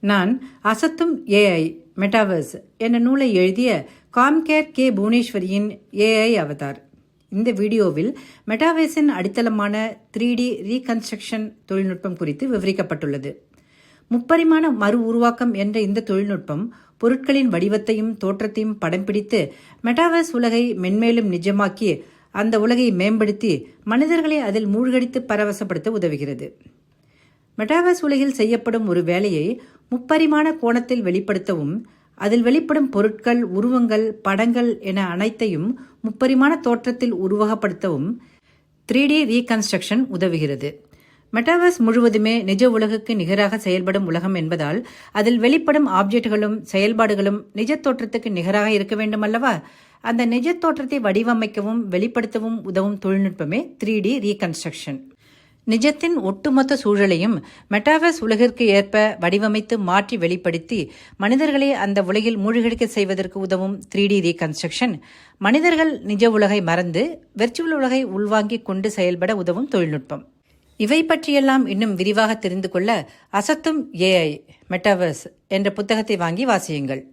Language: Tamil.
நான் அசத்தும் ஏஐ மெட்டாவர்ஸ் என்ற நூலை எழுதிய காம்கேர் கே. புவனேஸ்வரியின் ஏஐ அவதார். இந்த வீடியோவில் மெட்டாவேஸின் அடித்தளமான த்ரீ டி ரீகன்ஸ்ட்ரக்ஷன் தொழில்நுட்பம் குறித்து விவரிக்கப்பட்டுள்ளது. முப்பரிமாண மறு உருவாக்கம் என்ற இந்த தொழில்நுட்பம் பொருட்களின் வடிவத்தையும் தோற்றத்தையும் படம் பிடித்து மெட்டாவேஸ் உலகை மென்மேலும் நிஜமாக்கி அந்த உலகை மேம்படுத்தி மனிதர்களை அதில் மூழ்கடித்து பரவசப்படுத்த உதவுகிறது. மெட்டாவேஸ் உலகில் செய்யப்படும் ஒரு வேலையை முப்பரிமாண கோணத்தில் வெளிப்படுத்தவும் அதில் வெளிப்படும் பொருட்கள் உருவங்கள் படங்கள் என அனைத்தையும் முப்பரிமாண தோற்றத்தில் உருவகப்படுத்தவும் த்ரீ டி ரீகன்ஸ்ட்ரக்ஷன் உதவுகிறது. மெட்டாவர்ஸ் முழுவதுமே நிஜ உலகுக்கு நிகராக செயல்படும் உலகம் என்பதால் அதில் வெளிப்படும் ஆப்ஜெக்ட்களும் செயல்பாடுகளும் நிஜ தோற்றத்துக்கு நிகராக இருக்க வேண்டும் அல்லவா அந்த நிஜ தோற்றத்தை வடிவமைக்கவும் வெளிப்படுத்தவும் உதவும் தொழில்நுட்பமே த்ரீ டி ரீகன்ஸ்ட்ரக்ஷன். நிஜத்தின் ஒட்டுமொத்த சூழலையும் மெட்டாவர்ஸ் உலகிற்கு ஏற்ப வடிவமைத்து மாற்றி வெளிப்படுத்தி மனிதர்களை அந்த உலகில் மூழ்கடிக்க செய்வதற்கு உதவும் த்ரீ டி ரீகன்ஸ்ட்ரக்ஷன் மனிதர்கள் நிஜ உலகை மறந்து வெர்ச்சுவல் உலகை உள்வாங்கிக் கொண்டு செயல்பட உதவும் தொழில்நுட்பம். இவை பற்றியெல்லாம் இன்னும் விரிவாக தெரிந்து கொள்ள அசத்தும் ஏஐ மெட்டாவர்ஸ் என்ற புத்தகத்தை வாங்கி வாசியுங்கள்.